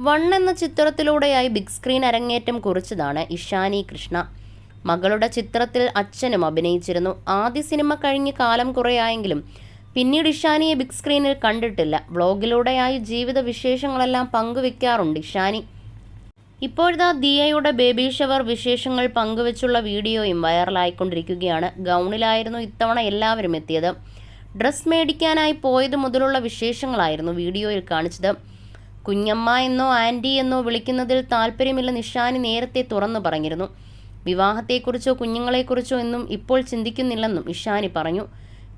One എന്ന ചിത്രത്തിലൂടെയായി big screen അരങ്ങേറ്റം കുറിച്ചതാണ് ഇഷാനി കൃഷ്ണ. മകളുടെ ചിത്രത്തിൽ അച്ഛനും അഭിനയിച്ചിരുന്നു. ആദ്യ സിനിമ കഴിഞ്ഞ് കാലം കുറേയായെങ്കിലും പിന്നീട് ഇഷാനിയെ ബിഗ് സ്ക്രീനിൽ കണ്ടിട്ടില്ല. വ്ളോഗിലൂടെയായി ജീവിത വിശേഷങ്ങളെല്ലാം പങ്കുവെക്കാറുണ്ട് ഇഷാനി. ഇപ്പോഴത്തെ ദിയയുടെ ബേബി ഷവർ വിശേഷങ്ങൾ പങ്കുവെച്ചുള്ള വീഡിയോയും വൈറലായിക്കൊണ്ടിരിക്കുകയാണ്. ഗൗണിലായിരുന്നു ഇത്തവണ എല്ലാവരും എത്തിയത്. ഡ്രസ് മേടിക്കാനായി പോയത് മുതലുള്ള വിശേഷങ്ങളായിരുന്നു വീഡിയോയിൽ കാണിച്ചത്. കുഞ്ഞമ്മ എന്നോ ആന്റി എന്നോ വിളിക്കുന്നതിൽ താല്പര്യമില്ല നിഷാനി നേരത്തെ തുറന്നു പറഞ്ഞിരുന്നു. വിവാഹത്തെക്കുറിച്ചോ കുഞ്ഞുങ്ങളെക്കുറിച്ചോ എന്നും ഇപ്പോൾ ചിന്തിക്കുന്നില്ലെന്നും ഇഷാനി പറഞ്ഞു.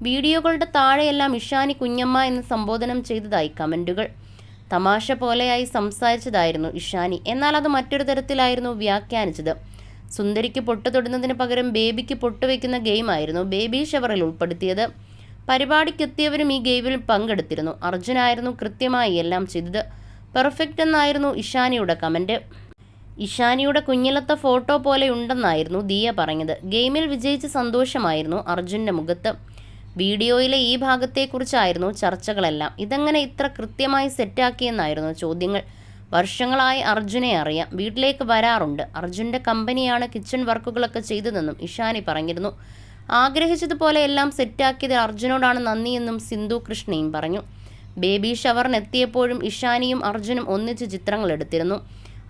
വീഡിയോകളുടെ താഴെയെല്ലാം ഇഷാനി കുഞ്ഞമ്മ എന്ന് സംബോധനം ചെയ്തതായി കമന്റുകൾ തമാശ പോലെയായി സംസാരിച്ചതായിരുന്നു ഇഷാനി. എന്നാൽ അത് മറ്റൊരു തരത്തിലായിരുന്നു വ്യാഖ്യാനിച്ചത്. സുന്ദരിക്ക് പൊട്ട് തൊടുന്നതിന് പകരം ബേബിക്ക് പൊട്ടുവെക്കുന്ന ഗെയിമായിരുന്നു ബേബി ഷവറിൽ ഉൾപ്പെടുത്തിയത്. പരിപാടിക്കെത്തിയവരും ഈ ഗെയിമിൽ പങ്കെടുത്തിരുന്നു. അർജുനായിരുന്നു കൃത്യമായി എല്ലാം ചെയ്തത്. പെർഫെക്റ്റ് എന്നായിരുന്നു ഇഷാനിയുടെ കമന്റ് ഇഷാനിയുടെ കുഞ്ഞിലത്തെ ഫോട്ടോ പോലെ ഉണ്ടെന്നായിരുന്നു ദിയ പറഞ്ഞത്. ഗെയിമിൽ വിജയിച്ച സന്തോഷമായിരുന്നു അർജുന്റെ മുഖത്ത്. വീഡിയോയിലെ ഈ ഭാഗത്തെക്കുറിച്ചായിരുന്നു ചർച്ചകളെല്ലാം. ഇതെങ്ങനെ ഇത്ര കൃത്യമായി സെറ്റാക്കിയെന്നായിരുന്നു ചോദ്യങ്ങൾ. വർഷങ്ങളായി അർജുനെ അറിയാം. വീട്ടിലേക്ക് വരാറുണ്ട്. അർജുന്റെ കമ്പനിയാണ് കിച്ചൺ വർക്കുകളൊക്കെ ചെയ്തതെന്നും ഇഷാനി പറഞ്ഞിരുന്നു. ആഗ്രഹിച്ചതുപോലെ എല്ലാം സെറ്റാക്കിയത് അർജുനോടാണ് നന്ദിയെന്നും സിന്ധു കൃഷ്ണയും പറഞ്ഞു. ബേബി ഷവറിനെത്തിയപ്പോഴും ഇഷാനിയും അർജുനും ഒന്നിച്ച് ചിത്രങ്ങൾ എടുത്തിരുന്നു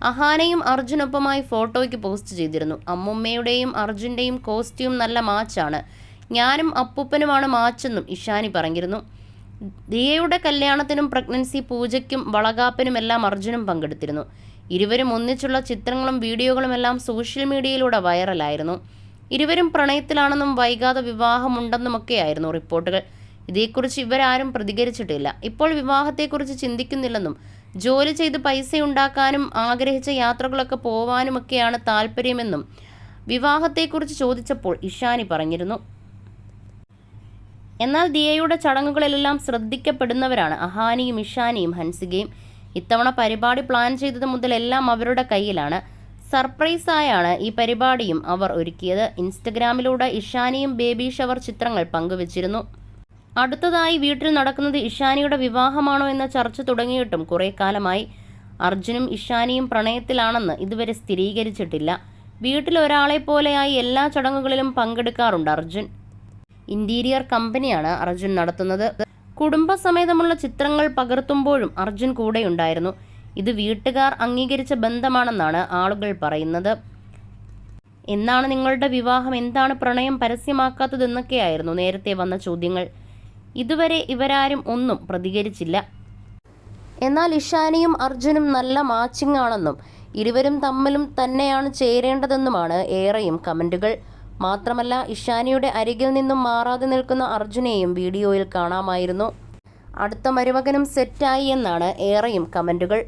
അഹാനയും അർജുനൊപ്പമായി ഫോട്ടോയ്ക്ക് പോസ്റ്റ് ചെയ്തിരുന്നു. അമ്മുമ്മയുടെയും അർജുന്റെയും കോസ്റ്റ്യൂം നല്ല മാച്ചാണ്. ഞാനും അപ്പൂപ്പനുമാണ് മാച്ചെന്നും ഇഷാനി പറഞ്ഞിരുന്നു. ദിയയുടെ കല്യാണത്തിനും പ്രഗ്നൻസി പൂജയ്ക്കും വളകാപ്പിനുമെല്ലാം അർജുനും പങ്കെടുത്തിരുന്നു. ഇരുവരും ഒന്നിച്ചുള്ള ചിത്രങ്ങളും വീഡിയോകളും എല്ലാം സോഷ്യൽ മീഡിയയിലൂടെ വൈറലായിരുന്നു. ഇരുവരും പ്രണയത്തിലാണെന്നും വൈകാതെ വിവാഹമുണ്ടെന്നുമൊക്കെയായിരുന്നു റിപ്പോർട്ടുകൾ. ഇതേക്കുറിച്ച് ഇവരാരും പ്രതികരിച്ചിട്ടില്ല. ഇപ്പോൾ വിവാഹത്തെക്കുറിച്ച് ചിന്തിക്കുന്നില്ലെന്നും ജോലി ചെയ്ത് പൈസ ഉണ്ടാക്കാനും ആഗ്രഹിച്ച യാത്രകളൊക്കെ പോവാനുമൊക്കെയാണ് താല്പര്യമെന്നും വിവാഹത്തെക്കുറിച്ച് ചോദിച്ചപ്പോൾ ഇഷാനി പറഞ്ഞിരുന്നു. എന്നാൽ ദിയയുടെ ചടങ്ങുകളിലെല്ലാം ശ്രദ്ധിക്കപ്പെടുന്നവരാണ് അഹാനിയും ഇഷാനിയും ഹൻസികയും. ഇത്തവണ പരിപാടി പ്ലാൻ ചെയ്തത് മുതൽ എല്ലാം അവരുടെ കയ്യിലാണ്. സർപ്രൈസായാണ് ഈ പരിപാടിയും അവർ ഒരുക്കിയത്. ഇൻസ്റ്റഗ്രാമിലൂടെ ഇഷാനിയും ബേബി ഷവർ ചിത്രങ്ങൾ പങ്കുവച്ചിരുന്നു. അടുത്തതായി വീട്ടിൽ നടക്കുന്നത് ഇഷാനിയുടെ വിവാഹമാണോ എന്ന ചർച്ച തുടങ്ങിയിട്ടും കുറേ കാലമായി. അർജുനും ഇഷാനിയും പ്രണയത്തിലാണെന്ന് ഇതുവരെ സ്ഥിരീകരിച്ചിട്ടില്ല. വീട്ടിൽ ഒരാളെ പോലെയായി എല്ലാ ചടങ്ങുകളിലും പങ്കെടുക്കാറുണ്ട് അർജുൻ. ഇന്റീരിയർ കമ്പനിയാണ് അർജുൻ നടത്തുന്നത്. കുടുംബസമേതമുള്ള ചിത്രങ്ങൾ പകർത്തുമ്പോഴും അർജുൻ കൂടെയുണ്ടായിരുന്നു. ഇത് വീട്ടുകാർ അംഗീകരിച്ച ബന്ധമാണെന്നാണ് ആളുകൾ പറയുന്നത്. എന്നാണ് നിങ്ങളുടെ വിവാഹം? എന്താണ് പ്രണയം പരസ്യമാക്കാത്തതെന്നൊക്കെയായിരുന്നു നേരത്തെ വന്ന ചോദ്യങ്ങൾ. ഇതുവരെ ഇവരാരും ഒന്നും പ്രതികരിച്ചില്ല. എന്നാൽ ഇഷാനിയും അർജുനും നല്ല മാച്ചിങ് ആണെന്നും ഇരുവരും തമ്മിലും തന്നെയാണ് ചേരേണ്ടതെന്നുമാണ് ഏറെയും കമന്റുകൾ മാത്രമല്ല ഇഷാനിയുടെ അരികിൽ നിന്നും മാറാതെ നിൽക്കുന്ന അർജുനെയും വീഡിയോയിൽ കാണാമായിരുന്നു. അടുത്ത മരുമകനും സെറ്റായി എന്നാണ് ഏറെയും കമന്റുകൾ